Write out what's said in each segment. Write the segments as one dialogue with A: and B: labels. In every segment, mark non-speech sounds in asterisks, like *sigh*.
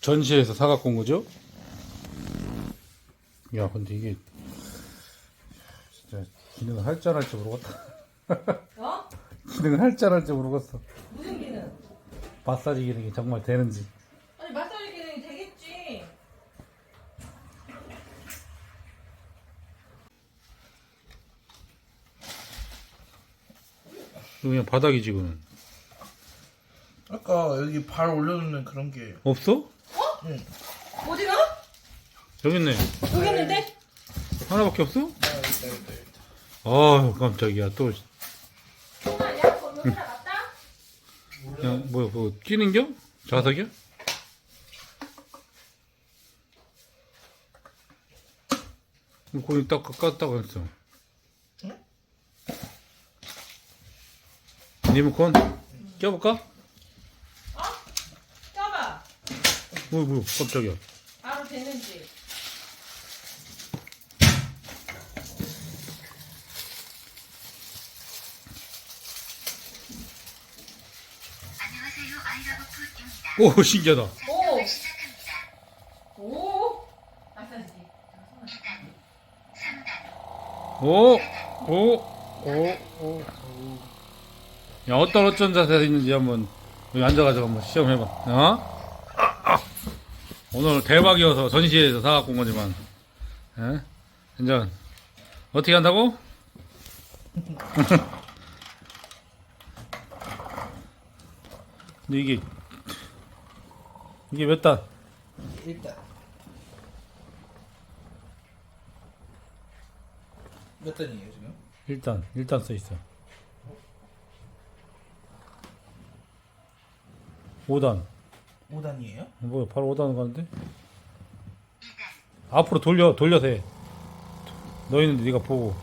A: 전시에서 사갖고 온 거죠? 야, 근데 이게 진짜 기능을 할 줄 알지 모르겠다. *laughs*
B: 어?
A: 기능을 할 줄 알지 모르겠어.
B: 무슨 기능?
A: 마사지 기능이 정말 되는지.
B: 아니 마사지 기능이 되겠지.
A: 이거 그냥 바닥이지, 그는
C: 아까 여기 발 올려놓는 그런 게
A: 없어?
C: 응.
B: 어디가?
A: 여기 있네.
B: 여기 있는데?
A: 하나밖에 없어?
C: 아, 있다, 있다, 있다.
A: 아 깜짝이야. 또,
B: 하나 맞다?
A: 그냥, 뭐야, 그거 끼는겨? 자석이야? 거기 딱 깠다고 했어.
C: 응?
A: 리모컨? 껴볼까?
B: 어? 껴봐.
A: 뭐, 뭐, 깜짝이야.
B: 바로 됐는지.
D: 안녕하세요. 아이라브풋입니다.
A: 오, 신기하다.
B: 오!
D: 시작합니다.
B: 오! 마사지기.
D: 2단, 3단,
A: 오, 오, 오, 오. 야, 어떤 어쩐 자세가 있는지 한번 여기 앉아가지고 한번 시험해봐. 어? 오늘 대박이어서 전시회에서 사갖고 온 거지만, 예? 이제 어떻게 한다고? *laughs* 근데 이게 이게 몇 단?
C: 일단 몇 단이에요 지금?
A: 일단 일단 써 있어. 5단.
C: 5단이에요?
A: 뭐야 바로 5단 가는데? 앞으로 돌려 돌려서 해. 너희는 네가 보고.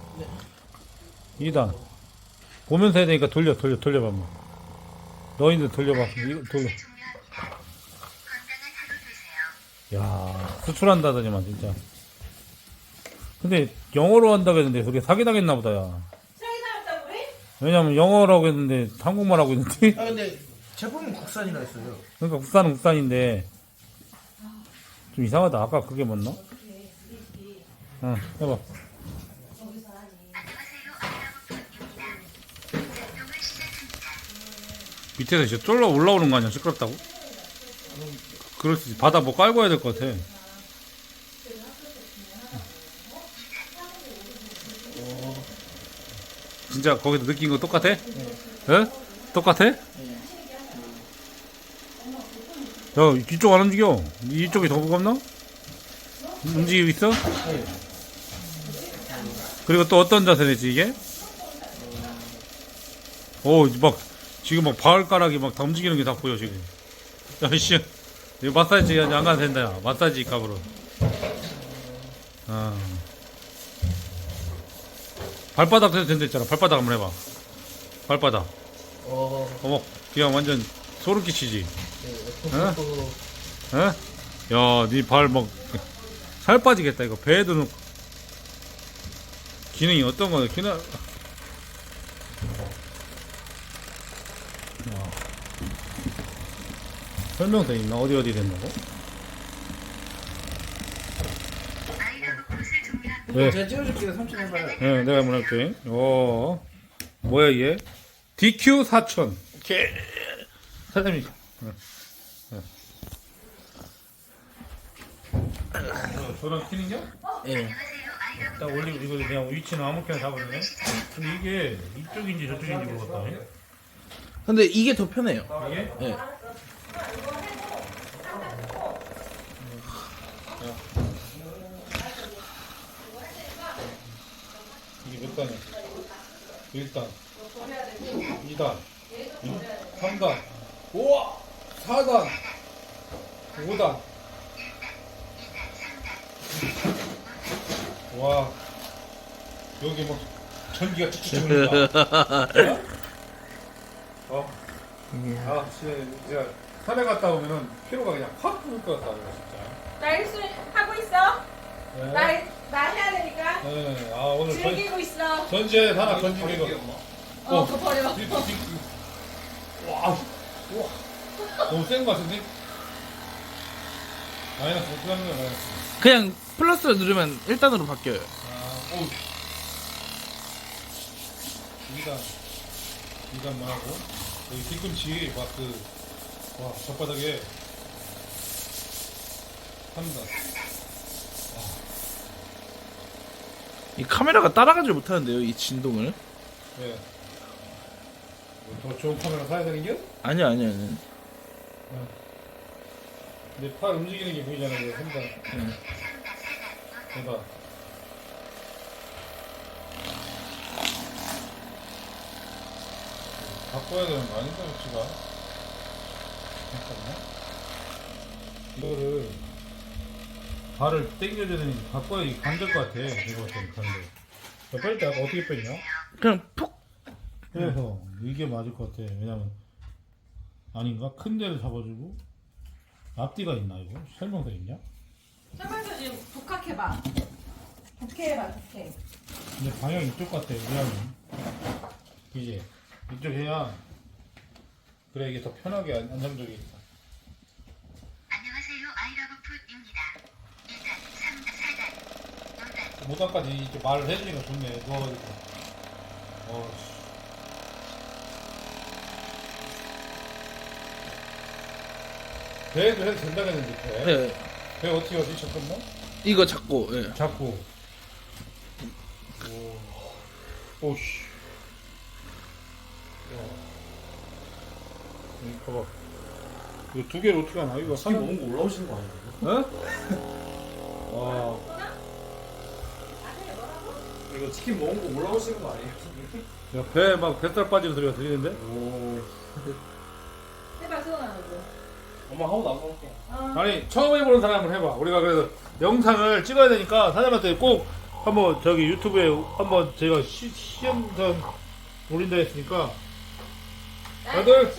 A: 2단. 보면서 해야 되니까 돌려 돌려 돌려봐 뭐. 너희는 돌려봐. 이거 돌려.
D: 되세요.
A: 야 수출한다더니만 진짜. 근데 영어로 한다고 했는데 그게 사기 당했나 보다 야. 왜냐면 영어라고 했는데 한국말 하고 있는데
C: 아 근데 제품은 국산이라 했어요.
A: 그러니까 국산은 국산인데 좀 이상하다 아까 그게 맞나? 응 해봐.
D: 작동을 시작합니다.
A: 밑에서 진짜 쫄라 올라오는 거 아니야 시끄럽다고? 그럴 수 있지 바다 뭐 깔고 해야 될 것 같아 진짜 거기서 느낀 거 똑같아? 에? 똑같아? 야 이쪽 안 움직여 이쪽이 더 무겁나? 움직이고 있어? 그리고 또 어떤 자세지 이게? 오, 막, 지금 막 발가락이 막 다 움직이는 게 다 보여, 지금. 야, 씨. 이거 마사지 안 가도 된다, 야. 마사지 값으로. 아. 발바닥 해도 된다 했잖아. 발바닥 한번 해봐. 발바닥.
C: 어.
A: 어머, 그냥 완전 소름 끼치지.
C: 네.
A: 어? 에? 야, 니발 막, 살 빠지겠다, 이거. 배에도 넣고. 기능이 어떤 거야, 기능. 야. 설명서 있나? 어디 어디 된다고?
D: 종료합니다.
A: 네.
C: 제가 찍어줄게요. 삼촌 해봐요.
A: 네, 내가 한번 할게. 오, 뭐야 이게? DQ 4000. 오케이. 사장님. 저랑 키는겨?
C: 예.
D: 안녕하세요. 아이라브
A: 딱 올리고 이거 그냥 위치는 아무렇게나 잡으네. 근데 이게 이쪽인지 저쪽인지 모르겠다.
C: 근데 이게 더 편해요.
A: 이게?
C: 예.
A: 이게 몇 단이야? 1단, 2단, 3단, 우와! 4단, 5단. 와, 여기 뭐 전기가 쭉쭉 흐른다. 어? 아, 진짜, 산에 갔다 오면은 피로가 그냥 확 풀릴 것 같다, 진짜.
B: 나 일순 하고 있어.
A: 네.
B: 나, 나 해야 되니까.
A: 네, 아, 오늘 전,
B: 즐기고 있어.
A: 전시회 하나 건지기로.
B: 어, 그거 버려. *laughs*
A: 와, 와, 너무 센 거 같은데? 마이너스 어떻게 하는 거야 마이너스
C: 그냥 플러스를 누르면 1단으로 바뀌어요.
A: 아, 오 2단 2단 뭐하고 여기 뒤꿈치 막 그와 혓바닥에 3단
C: 이 카메라가 따라가질 못하는데요, 이 진동을.
A: 네. 뭐더 좋은 카메라 사야 되는 게?
C: 아니요, 아니요, 아니요.
A: 내팔 움직이는 게 보이잖아요. 3단.
C: 응.
A: 대박. 바꿔야 되는 거 아닌가, 위치가? 잠깐만. 이거를, 발을 땡겨줘야 되니 바꿔야 간될 것 같아. 이거. 야, 빨리 딱 어떻게 뺐냐?
C: 그냥 푹.
A: 그래서 이게 맞을 것 같아. 왜냐면, 아닌가? 큰 데를 잡아주고, 앞뒤가 있나, 이거? 설명서 있냐?
B: 설명서 지금 북학해봐. 북해해봐, 북해.
A: 근데 방향이 이쪽 같아, 왜냐면. 이제, 이쪽 해야, 그래, 이게 더 편하게 안- 안정적이겠다.
D: 안녕하세요. 아이러브풋입니다. 2단, 3단, 4단, 5단,
A: 모단까지 이렇게 말을 해주니까 좋네, 누워가지고. 어, 씨. 배도 해도 된다고 했는데, 배.
C: 네.
A: 배 어떻게 하지, 잠깐만?
C: 이거 잡고, 예.
A: 잡고. 오, 오씨. 와. 이거 봐봐. 이거 두 개를 어떻게 하나? 이거 한
E: 먹은 거 올라오시는 거 아니에요?
A: 어? *laughs* 와.
E: 이거 치킨 먹은 거 올라오시는 거 아니에요?
A: 야, 배 막 뱃살 빠지는 소리가 들리는데?
E: 오.
B: 해봐, 수원아, 너도.
E: 엄마 하고 나서 할게.
B: 어.
A: 아니, 처음 해보는 사람을 해봐. 우리가 그래서 영상을 찍어야 되니까 사장님한테 꼭 한번 저기 유튜브에 한번 제가 시, 시험선 올린다 했으니까 아들!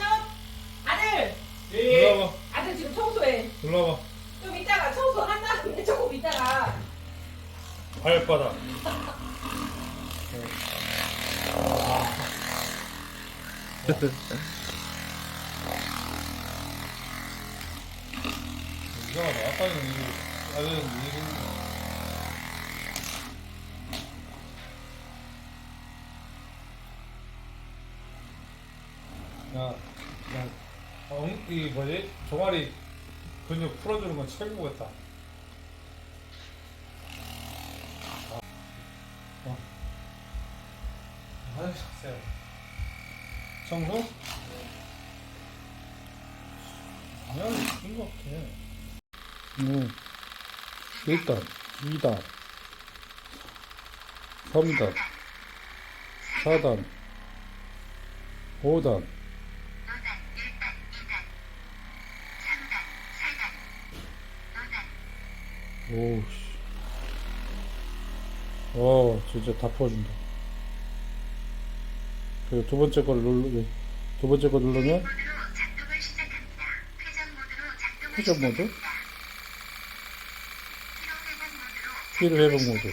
B: 아들!
A: 일로 와봐.
B: 아들 지금 청소해.
A: 일로 와봐.
B: 좀 이따가 청소 한 다음에 조금 이따가.
A: 발바닥. *laughs* 이상하다. 아까는 이거, 아는 이거. 야, 야, 어, 이 뭐지? 종아리 근육 풀어주는 건 최고 같다. 아유, 쎄. 청소? 당연히 시킨 것 같아. 응. 1단, 2단, 3단, 4단, 5단,
D: 5단, 1단, 2단, 3단, 4단, 5단,
A: 오우, 씨. 와, 진짜 다 풀어준다. 그리고 두 번째 걸 누르, 두 번째 거 누르면.
D: 회전 모드 회복 모드. 시작합니다.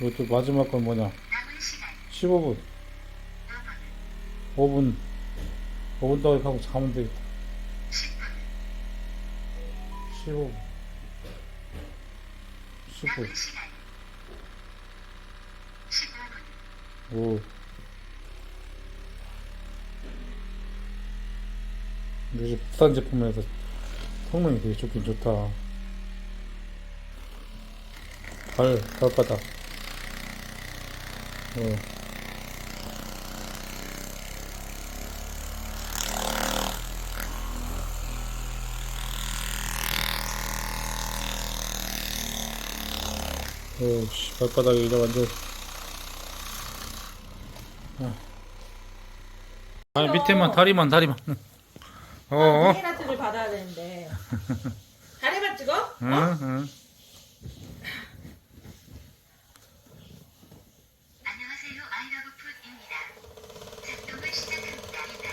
A: 이것도 마지막 건 뭐냐.
D: 남은 시간
A: 15분,
D: 5분,
A: 5분, 5분 더 하고 자면 되겠다.
D: 10분,
A: 15분, 10분,
D: 남은 시간 15분,
A: 오. 요새 국산 제품에서 성능이 되게 좋긴 좋다. 발, 발바닥. 어. 오, 씨, 발바닥이 이제 완전. 어. 아니, 밑에만, 다리만, 다리만. 어, 어.
B: 확인하트를 받아야 되는데. *laughs* 다리만 찍어?
A: 응,
B: 어?
A: 응.
D: 안녕하세요. 아이러브풋입니다. 작동을 시작합니다. 1단,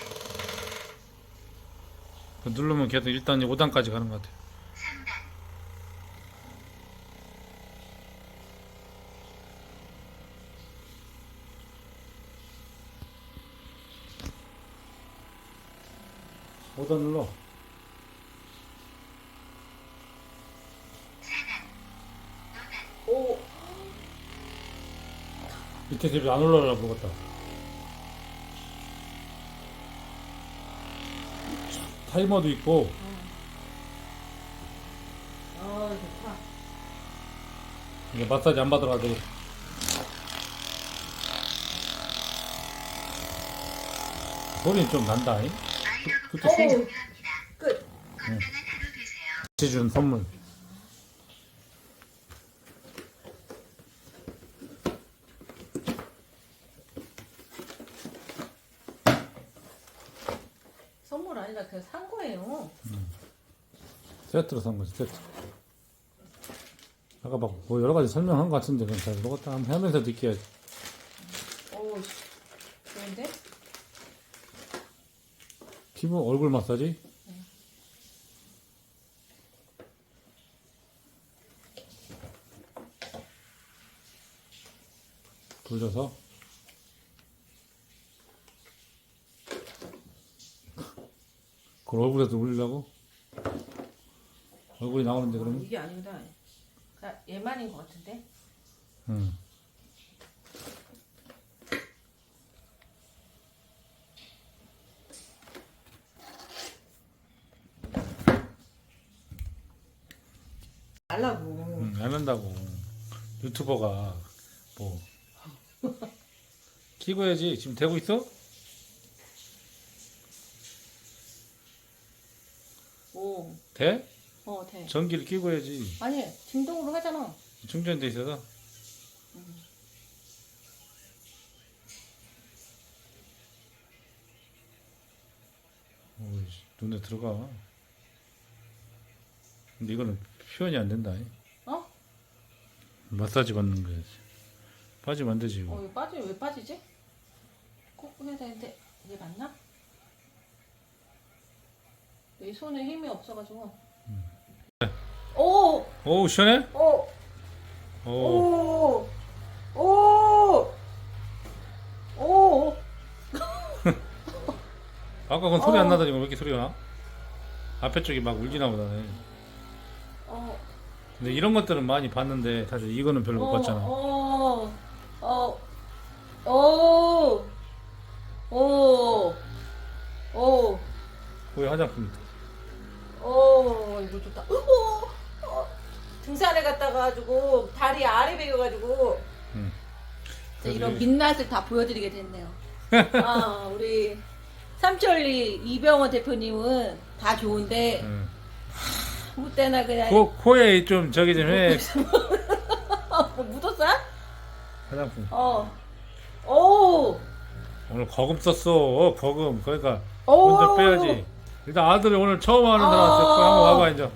A: 그 누르면 계속 일단 5단까지 가는 것 같아요.
D: 3단,
A: 5단 눌러.
B: 오.
A: 밑에 집이 안 올라가려고 먹었다. 타이머도 있고
B: 어 좋다.
A: 이제 마사지 안 받으러 가지. 소리는 좀 난다. 잉? 그, 그때 술
B: 오. 끝.
D: 되세요.
A: 같이 준. 선물
B: 아니라 그냥 산 거예요.
A: 세트로 산 거지 세트. 아까 막 뭐 여러 가지 설명한 것 같은데 그냥 잘 먹었다 한번 하면서 느껴야지.
B: 오. 씨. 좋은데?
A: 피부 얼굴 마사지. 돌려서 그걸 얼굴에서 올리려고 얼굴이 나오는데
B: 어,
A: 그러면
B: 이게 아니다. 그냥 얘만인 것 같은데.
A: 응.
B: 말라고.
A: 응, 안 한다고 유튜버가 뭐 *laughs* 키고 해야지 지금 되고 있어?
B: 오.
A: 돼?
B: 어 돼.
A: 전기를 끼고 해야지
B: 아니 진동으로 하잖아.
A: 충전돼 있어서 오이씨, 눈에 들어가 근데 이거는 표현이 안 된다
B: 어?
A: 마사지 받는 거야지 빠지면 안 되지
B: 어
A: 이거
B: 이거 빠지 왜 빠지지? 꼭 해야 되는데 이게 맞나? 내 손에 힘이 없어가지고. 오.
A: 오 시원해?
B: 오.
A: 오
B: 오. 오. 오.
A: 아까 그건 소리 안
B: 어.
A: 나다니 왜 이렇게 소리가 나? 앞에 쪽이 막 울지나 보다네
B: 어.
A: 근데 이런 것들은 많이 봤는데 사실 이거는 별로 못 봤잖아
B: 어. 어. 오. 오. 오.
A: 거의 화장품
B: 오. 이거 좋다. 오. 어. 등산에 갔다가 가지고 다리 아래 베겨가지고
A: 응.
B: 이제 이런 민낯을 다 보여드리게 됐네요. *laughs* 아, 우리 삼천리 이병헌 대표님은 다 좋은데
A: 응.
B: 아무 때나 그냥
A: 코, 코에 좀 저기 좀 해
B: 뭐 *laughs* 묻었어?
A: 화장품
B: 어. 오.
A: 오늘 거금 썼어 어, 거금 그러니까
B: 오.
A: 먼저 빼야지 일단 아들이 오늘 처음 하는 날 왔어
B: 어.
A: 한번 와봐 이제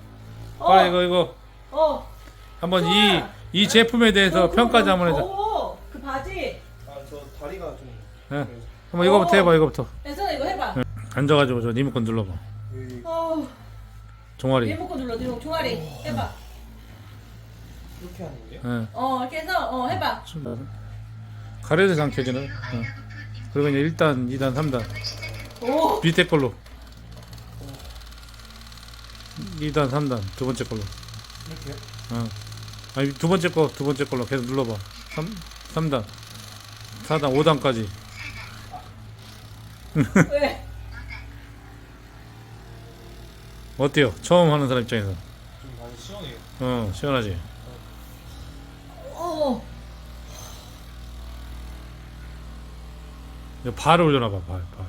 B: 어.
A: 빨리 이거 이거
B: 어.
A: 한번 이이 제품에 대해서
B: 그거,
A: 평가
B: 그거
A: 한번 해줘
B: 더워. 그 바지.
E: 아 저 다리가 좀
A: 예. 한번 이거부터
B: 어.
A: 해봐 이거부터
B: 혜선아 이거 해봐.
A: 앉아가지고 저 리모컨 눌러봐
E: 여기
B: 어.
A: 종아리
B: 리모컨 눌러. 리모컨 종아리. 해봐.
E: 이렇게 하는 거예요?
A: 예.
B: 어 이렇게 해서 어 해봐.
A: 가려져서 안 켜지네 어. 그리고 이제 1단 2단 3단
B: 오.
A: 밑에 걸로 2단 3단 두 번째 걸로
E: 이렇게요?
A: 어. 아니 두 번째 거 두 번째 걸로 계속 눌러봐 3, 3단 4단 5단까지
B: 왜?
A: 어때요? 처음 하는 사람 입장에서
E: 좀 많이 시원해요
A: 어 시원하지?
B: 어.
A: 발을 올려놔봐 발, 발.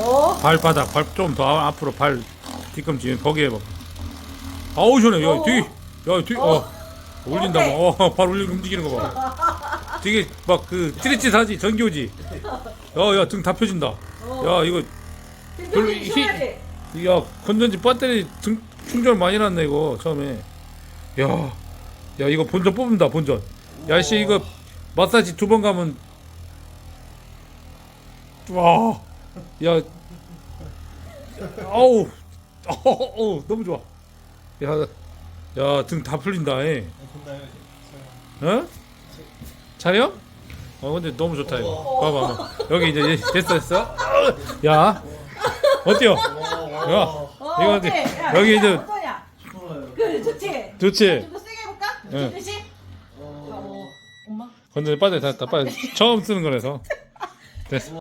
B: 어.
A: 발바닥 발 좀 더 앞으로 발 뒤꿈치 거기 해봐 아우 시원해. 야
B: 어.
A: 되게 야 되게 어, 올린다
B: 어때?
A: 어발 올리고 움직이는 거 봐. 되게 막 그 찌릿찌릿 하지? 전기오지. 야야 등 다 펴진다. 야 이거 별로
B: 힘?
A: 야 건전지 배터리 등, 충전 많이 났네 이거 처음에. 야, 야 이거 본전 뽑는다 본전. 야씨 이거 마사지 두 번 가면 와야. *laughs* 아우. *laughs* 어우 너무 좋아 야 야 등 다 풀린다 에.
E: 됐나요 이제?
A: 어? 차려? 어 근데 너무 좋다 이거 봐봐 여기 이제 됐어 됐어 야 어때요? 야,
B: 어,
A: 이거
B: 어때?
A: 어때?
B: 야,
A: 여기
B: 야,
A: 이제
B: 어떠냐? 그래 좋지.
A: 좋지?
B: 좀더 세게 해볼까?
A: 응.
B: 조금씩. 어, 엄마.
A: 건전지 빠져, 다, 다 빠져. 처음 쓰는 거라서. 됐어.